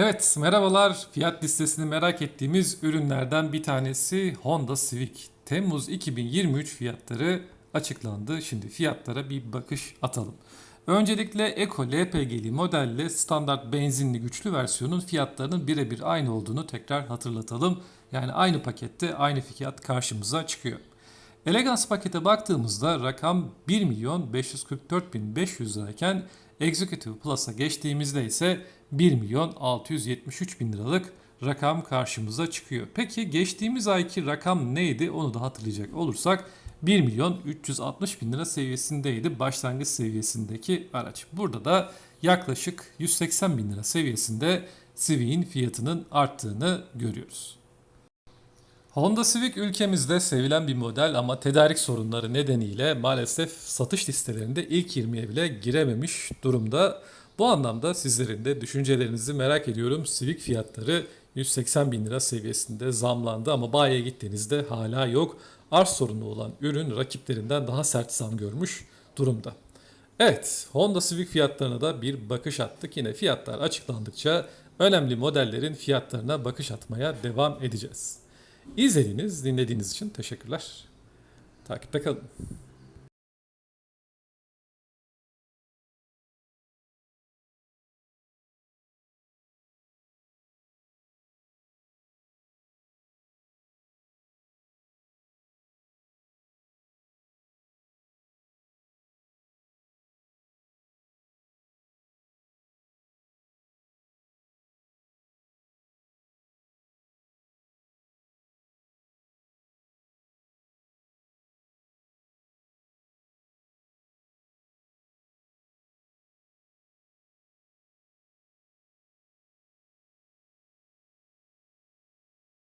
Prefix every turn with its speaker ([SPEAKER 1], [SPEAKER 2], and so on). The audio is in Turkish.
[SPEAKER 1] Evet, merhabalar. Fiyat listesini merak ettiğimiz ürünlerden bir tanesi Honda Civic. Temmuz 2023 fiyatları açıklandı. Şimdi fiyatlara bir bakış atalım. Öncelikle Eco LPG'li modelle standart benzinli güçlü versiyonun fiyatlarının birebir aynı olduğunu tekrar hatırlatalım. Yani aynı pakette aynı fiyat karşımıza çıkıyor. Elegance pakete baktığımızda rakam 1 milyon 544 bin 500 lirayken Executive Plus'a geçtiğimizde ise 1 milyon 673 bin liralık rakam karşımıza çıkıyor. Peki geçtiğimiz ayki rakam neydi onu da hatırlayacak olursak 1 milyon 360 bin lira seviyesindeydi başlangıç seviyesindeki araç. Burada da yaklaşık 180 bin lira seviyesinde Civic'in fiyatının arttığını görüyoruz. Honda Civic ülkemizde sevilen bir model ama tedarik sorunları nedeniyle maalesef satış listelerinde ilk 20'ye bile girememiş durumda. Bu anlamda sizlerin de düşüncelerinizi merak ediyorum. Civic fiyatları 180 bin lira seviyesinde zamlandı ama bayiye gittiğinizde hala yok. Arz sorunu olan ürün rakiplerinden daha sert zam görmüş durumda. Evet, Honda Civic fiyatlarına da bir bakış attık. Yine fiyatlar açıklandıkça önemli modellerin fiyatlarına bakış atmaya devam edeceğiz. İzlediğiniz, dinlediğiniz için teşekkürler. Takipte kalın.